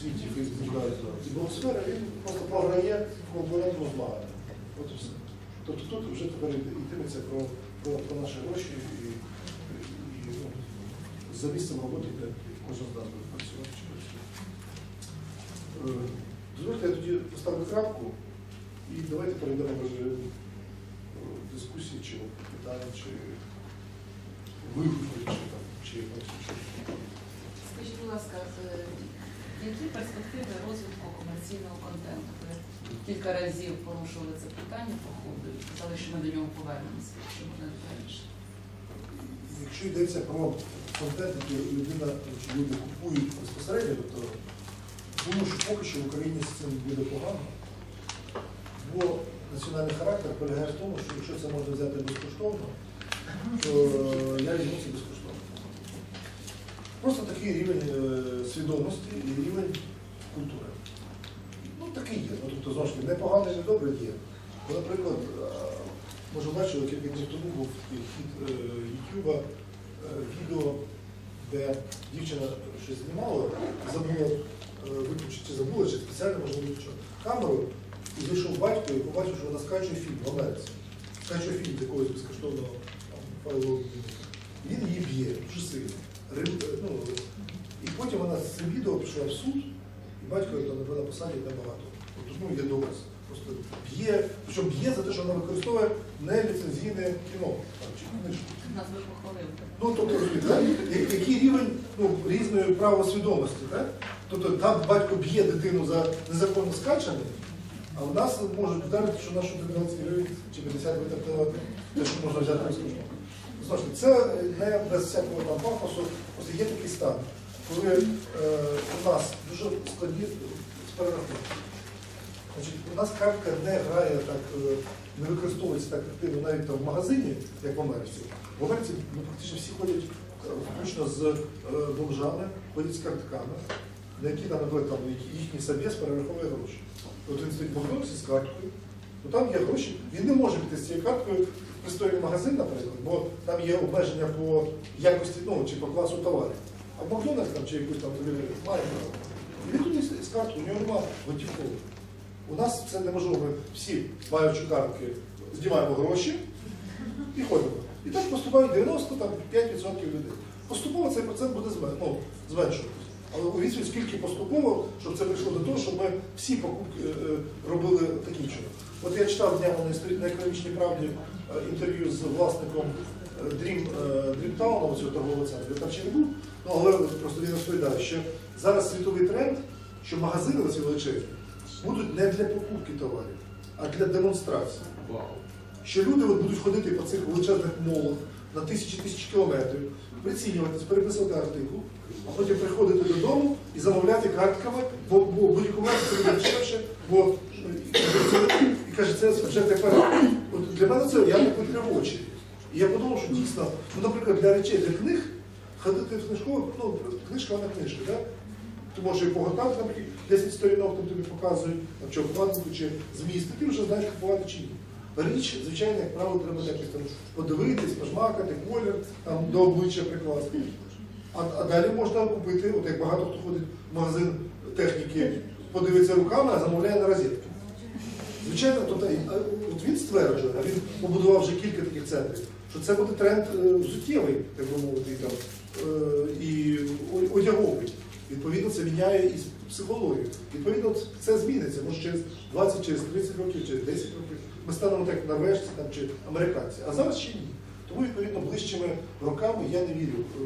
світі Фейсбука і блогосфери, він просто програє в конкурентному змаганні. От і все. Тобто тут вже тепер йтиметься про, про, про наші гроші і, і, ну, за місцем роботи, де кожен з нас буде працювати чи. Е, Дозвольте, я тоді поставлю крапку і давайте перейдемо вже е, дискусії чи питання, чи вигуків, чи там, чи. Скажіть, будь ласка, е, які перспективи розвитку комерційного контенту? Ви кілька разів порушували це питання по ходу і казали, що ми до нього повернемося, якщо буде раніше. Якщо йдеться про контент, який людина чи люди купують безпосередньо, то думаю, що поки що в Україні з цим буде погано. Бо національний характер полягає в тому, що якщо це можна взяти безкоштовно, то я візьму це безкоштовно. Просто такий рівень е, свідомості і рівень культури. Ну, такий є. Ну, тобто, знову ж таки, непоганий, не добре є. Наприклад, е, може бачили, кілька днів тому був хід е, Ютуба, відео, де дівчина щось знімала, забула виключити, чи забула, чи спеціально може виключила камеру, і вийшов батько і побачив, що вона скачує фільм в Америці. Скачує фільм якогось безкоштовного файлового. Він її б'є дуже сильно. Е, Ну, і потім вона з цим відео пішла в суд, і батько там напевно посадять набагато. Тобто, ну, є доказ. Просто б'є, причому б'є за те, що вона використовує неліцензійне кіно. Там, чи книжку. Нас ви похвалили. Ну, тобто, розумієте, так? Я- який рівень ну, різної правосвідомості, так? Тобто там батько б'є дитину за незаконно скачане, а в нас можуть вдарити, що нашу 15 гривень чи 50 витратила те, що можна взяти безкоштовно. Знову це не без всякого там пафосу, просто є такий стан, коли е, у нас дуже складні з. Значить, у нас картка не грає так, е, не використовується так активно навіть там в магазині, як в Америці. В Америці ну, практично всі ходять е, включно з е, бомжами, ходять з картками, на які там, там їхній собєс перераховує гроші. От він стоїть в з карткою, ну там є гроші, він не може піти з цією карткою пристойний магазин, наприклад, бо там є обмеження по якості ну, чи по класу товарів. А Макдональдс там чи якусь там е, має право. І він туди з- карткою, у нього немає готівкової. У нас це неможливо. Ми всі, маючи картки, знімаємо гроші і ходимо. І так поступають 95% людей. Поступово цей процент буде ну, зменшуватися. Але уявіть, скільки поступово, щоб це прийшло до того, щоб ми всі покупки е, е, робили таким чином. От я читав днями на економічній правді інтерв'ю з власником е, Dream, е, цього торгового центру, я там ще не був, ну, але просто він розповідає, що зараз світовий тренд, що магазини оці величезні будуть не для покупки товарів, а для демонстрації. Що люди от будуть ходити по цих величезних молах на тисячі тисячі кілометрів, прицінюватись, переписувати артикул, а потім приходити додому і замовляти картками, бо, це буде дешевше, бо е, і каже, це вже тепер. Для мене це я не відкрив очі. І я подумав, що дійсно, ну, наприклад, для речей, для книг, ходити в книжкову, ну, книжка вона книжка, так? Ти можеш її погортати, наприклад, 10 сторінок там тобі показують, там, чи обкладинку, чи зміст, і ти вже знаєш, купувати чи ні. Річ, звичайно, як правило, треба якось там подивитись, пожмакати, колір, там, до обличчя прикласти. А, а далі можна купити, от як багато хто ходить в магазин техніки, подивиться руками, а замовляє на розетки. Звичайно, то, от він стверджує, а він побудував вже кілька таких центрів, що це буде тренд е, суттєвий, так би мовити, і, там, е, і одяговий. Відповідно, це міняє і психологію. Відповідно, це зміниться. Може через 20, через 30 років, через 10 років ми станемо так норвежці там, чи американці. А зараз ще ні. Тому, відповідно, ближчими роками я не вірю е.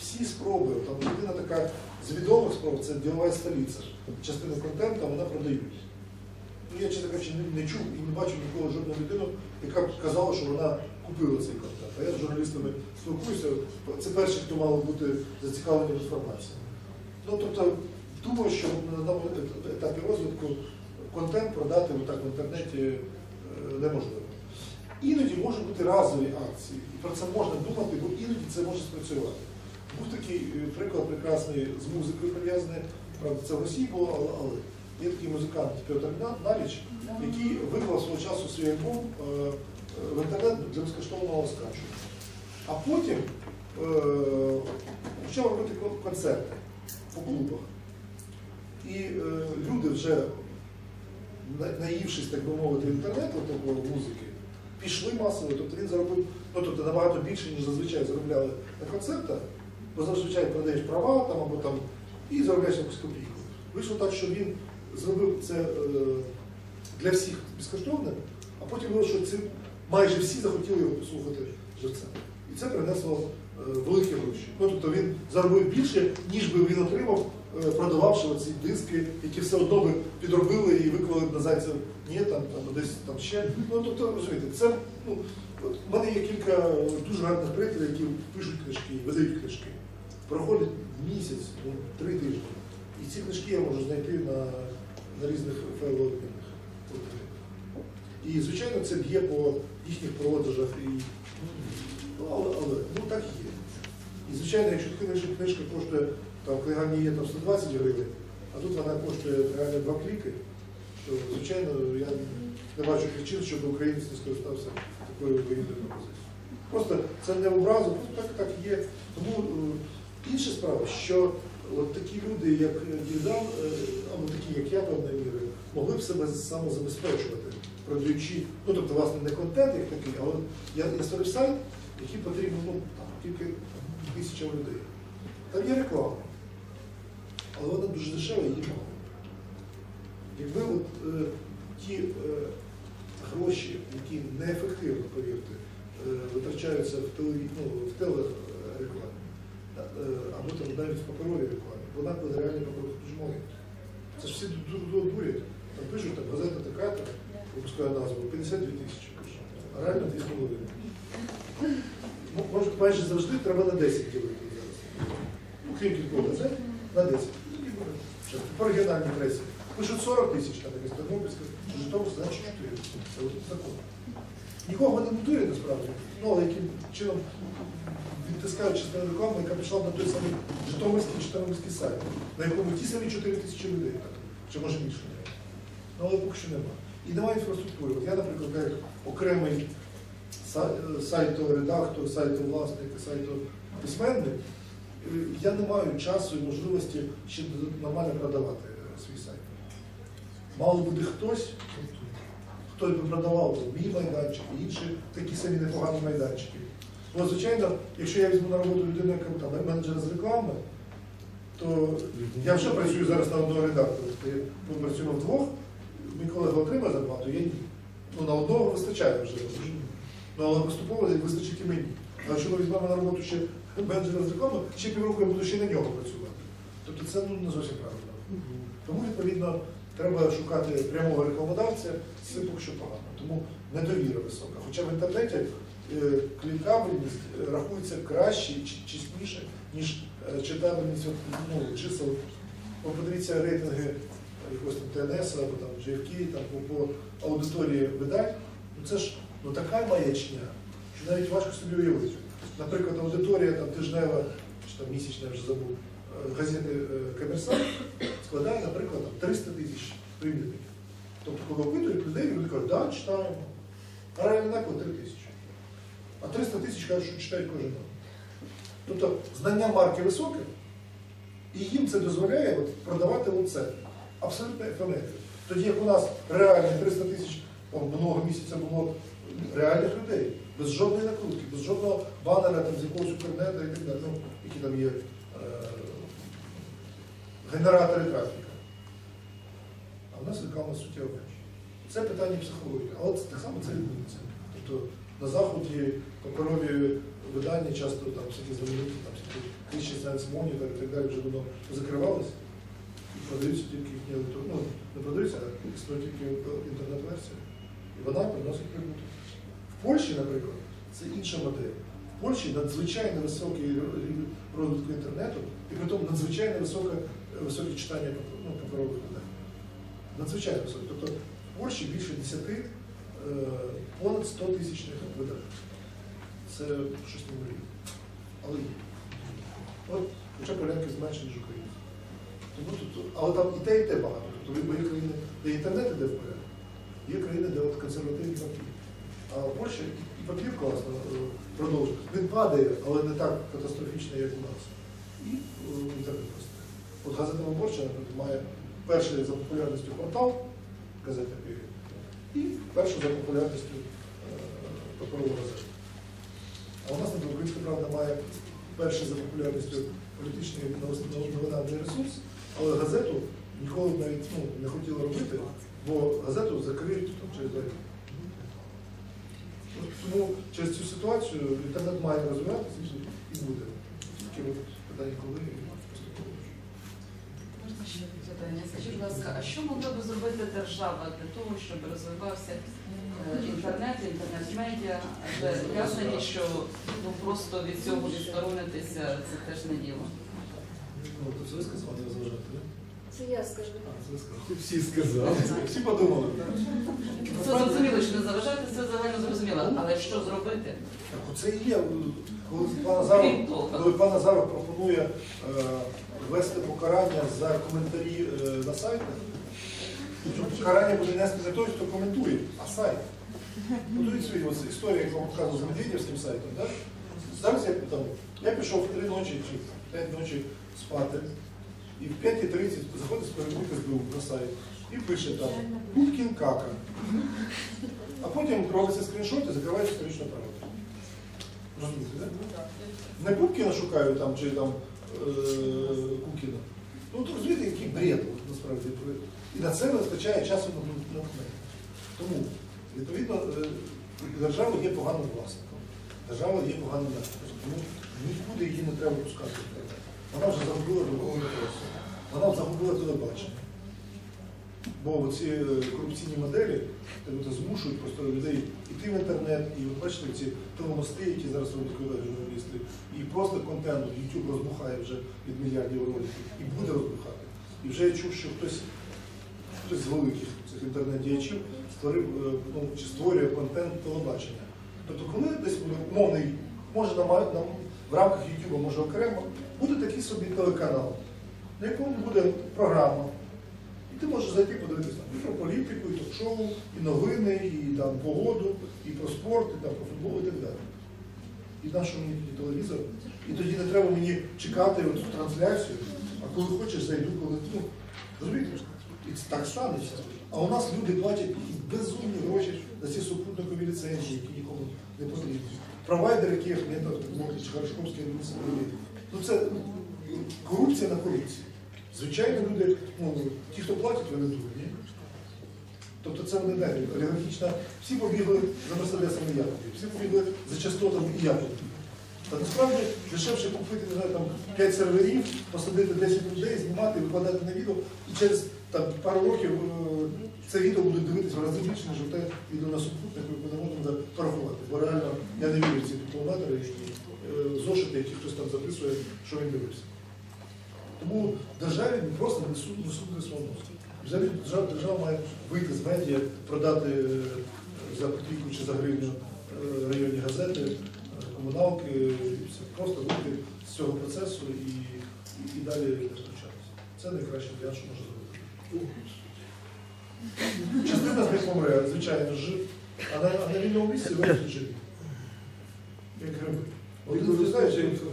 Всі спроби, там єдина така з відомих спроб, це ділова столиця. Частину контенту вона продають. Чесно кажучи, не, не чув і не бачив ніколи жодну людину, яка б казала, що вона купила цей контент. А я з журналістами спілкуюся, це перші, хто мав бути зацікавлені в інформації. Ну, тобто, думаю, що на даному етапі розвитку контент продати отак в інтернеті е, неможливо. Іноді можуть бути разові акції, і про це можна думати, бо іноді це може спрацювати. Був такий е, приклад прекрасний з музикою пов'язаний, правда, це в Росії було, але, є такий музикант Петр На- Наліч, який виклав свого часу свій альбом е, в інтернет для безкоштовного скачування. А потім е, почав робити концерти по клубах. І е, люди вже, наївшись, так би мовити, інтернету такого музики, пішли масово. Тобто він заробив, ну тобто набагато більше, ніж зазвичай заробляли на концертах, бо зазвичай продаєш права там або там і заробляєш якусь копійку. Вийшло так, що він зробив це е, для всіх безкоштовним, а потім що цим майже всі захотіли його послухати живцем. І це принесло е, великі гроші. Ну, тобто він заробив більше, ніж би він отримав, е, продававши ці диски, які все одно би підробили і виклали на зайців ні, там, або десь там ще. Ну, тобто, розумієте, це, ну, от в мене є кілька дуже гарних приятелів, які пишуть книжки, видають книжки. Проходить місяць, ну, три тижні. І ці книжки я можу знайти на, на різних файлообмінних. І, звичайно, це б'є по їхніх продажах. І, ну, але, але ну, так є. І, звичайно, якщо книжка, книжка коштує, там, книгарні є там 120 гривень, а тут вона коштує реально два кліки, то, звичайно, я не бачу причин, щоб українець не скористався такою вигідною пропозицією. Просто це не образу, просто так, так є. Тому е, інша справа, що от такі люди, як Дідам, е, або такі, як я, певною мірою, могли б себе самозабезпечувати, продаючи, ну тобто, власне, не контент як такий, але я, я створив сайт, який потрібен ну, там, тільки тисячам людей. Там є реклама, але вона дуже дешева і її мало. Якби от, е, ті е, гроші, які неефективно, повірте, е, витрачаються в, телеві... ну, в е, або там навіть в паперовій рекламі, вона буде реально паперових дуже маленька. Це ж всі ду- ду- дурять. Там пишуть, там газета така, там, випускає назву, 52 тисячі пише, а реально 2,5. Ну, може, майже завжди треба на 10 ділити зараз. Ну, крім кількох газет, на 10. І буде. Що, По регіональній пресі. Пишуть 40 тисяч, там якась Тернопільська, Житомирська, значить 4. Це от закон. Нікого не будує насправді, ну, але яким чином відтискають частину реклами, яка пішла на той самий Житомирський чи сайт, на якому ті самі 4 тисячі людей, так, чи може більше немає. Ну, але поки що немає. І немає інфраструктури. От я, наприклад, як окремий са- сайторедактор, сайтовласник, сайтописьменник, е, я не маю часу і можливості ще нормально продавати е, свій сайт. Мало буде хтось, хто би продавав мій майданчик і інші такі самі непогані майданчики. Бо, звичайно, якщо я візьму на роботу людину, яка там менеджера з реклами, то я вже працюю зараз на одного редактора. Тобто Ми працюємо вдвох, мій колега отримає зарплату, я ні. Ну, на одного вистачає вже. Ну, але поступово вистачить і мені. А якщо ми візьмемо на роботу ще менеджера з реклами, ще півроку я буду ще на нього працювати. Тобто це ну, не зовсім правильно. Тому, відповідно, треба шукати прямого рекламодавця, це поки що погано. Тому недовіра висока. Хоча в інтернеті клікабельність е, рахується краще і чесніше, ніж е, читабельність ну, чисел. Подивіться рейтинги якогось там ТНС або там GFK, там по, аудиторії видань. Ну це ж ну, така маячня, що навіть важко собі уявити. Наприклад, аудиторія там тижнева чи там місячна, я вже забув, е, газети е, Комерсант складає, наприклад, там 300 тисяч примірників. Тобто, коли опитують людей, люди кажуть, да, читаємо. А реальний наклад 3 тисячі. А 300 тисяч кажуть, що читають кожен день. Тобто знання марки високе, і їм це дозволяє от, продавати оце. Абсолютно ефемерно. Тоді як у нас реально 300 тисяч минулого місяця було реальних людей, без жодної накрутки, без жодного банера там, з якогось укрнета і так далі, ну, які там є е, генератори трафіка. А в нас реклама менше. Це питання психології, але це, так само це відбудеться. Тобто на Заході паперові видання часто там всякі знамениті, там всякі Christian Science Monitor і так далі вже давно закривалися і продаються тільки їхні електро- ну, не продаються, а існує тільки інтернет-версія. І вона приносить прибуток. В Польщі, наприклад, це інша модель. В Польщі надзвичайно високий рівень розвитку інтернету, і при тому надзвичайно високе, високе читання ну, паперових видань. Надзвичайно високе. Тобто в Польщі більше 10, е, понад 100 тисячних видань. Це щось неймовірне. Але є. От, хоча поляки зменшені, ніж українці. Тому тут, але там і те, і те багато. Тобто є країни, де інтернет іде вперед, є країни, де от консервативні папір. А в Польщі і, папір класно е, продовжує. Він падає, але не так катастрофічно, як у нас. І е, інтернет росте. От газета Виборча, має перший за популярністю портал газета «Період» і перший за популярністю е, паперову газету. А у нас на Українська правда має перший за популярністю політичний новинарний ресурс, але газету ніколи навіть ну, не хотіли робити, бо газету закриють там, через. Ну, Тому через цю ситуацію інтернет має розвиватися і буде. Тільки питання коли ще питання? Скажіть, будь ласка, а що могла би зробити держава для того, щоб розвивався е, інтернет, інтернет-медіа? Адже ясно, що ну, просто від цього відсторонитися це теж не діло. Ну, це ви сказали, не розважати, так? Це я скажу. А, це сказали. Всі сказали. Всі подумали? Це зрозуміло, що не заважати, це загально зрозуміло. Але що зробити? Так, оце і є, коли пан Азаров, коли пан Азаров пропонує е, ввести покарання за коментарі е, на сайтах, покарання буде нести не той, хто коментує, а сайт. Подивіться, ось історія, яку вам показував з Медведівським сайтом, так? Зараз я там, я пішов в три ночі чи в п'ять ночі спати, і в 5.30 заходить з співробітник СБУ на сайт і пише там Пупкін кака. А потім робиться скріншот і закривається сторічна правда. Розумієте, так? Не Пупкіна шукаю там, чи там Кукіна. Ну, то розумієте, який бред насправді. І на це вистачає часу на натхнення. Тому, відповідно, е, держава є поганим власником. Держава є поганим власником. Тому нікуди її не треба пускати. Вона вже загубила другого пресу. Вона загубила телебачення. Бо ці е, корупційні моделі змушують просто людей йти в інтернет, і от бачите, ці телемости, які зараз роблять журналісти, і просто контент, YouTube розбухає вже від мільярдів роликів, і буде розбухати. І вже я чув, що хтось, хтось з великих цих інтернет-діячів створив, е, ну, чи створює контент телебачення. Тобто, коли десь буде мовний, може на, ма- на, в рамках YouTube, може окремо, буде такий собі телеканал, на якому буде програма. Ти можеш зайти подивитися і про політику, і ток-шоу, і новини, і там погоду, і про спорт, і там про футбол, і так далі. І на що мені тоді телевізор? І тоді не треба мені чекати цю трансляцію, а коли хочеш, зайду, коли ну, розумієте? І це так станеться. А у нас люди платять безумні гроші за ці супутникові ліцензії, які нікому не потрібні. Провайдер, який як метод, чи Харшковський. Ну це ну, корупція на корупції. Звичайно, люди, ну, ті, хто платять, вони дурні. Тобто це не далі. Олігархічна. Всі побігли за Мерседесом і Яковлі, всі побігли за частотами і Яковлі. Та насправді дешевше купити, не знаю, там 5 серверів, посадити 10 людей, знімати, викладати на відео, і через там, пару років е, це відео будуть дивитися в рази більше, ніж те відео на супутнику, яке не можна порахувати. Бо реально я не вірю в ці дипломатори, е, зошити, які хтось там записує, що він дивився. Тому державі не просто не суд, не суд не свого. Взагалі держава, держава має вийти з медіа, продати е, за копійку чи за гривню е, районні газети, е, комуналки, і все. просто вийти з цього процесу і, і, і далі не втручатися. Це найкраще варіант, що може зробити. Частина з них помре, звичайно, ж, а на, а на вільному місці вирішить живі. Як гриби. Знаєте, Використовуючи інформацію.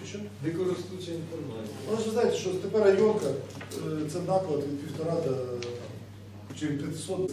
Чи що? Використовуючи інформацію. Але ж ви знаєте, що тепер районка е, це наклад від півтора до там, чи 500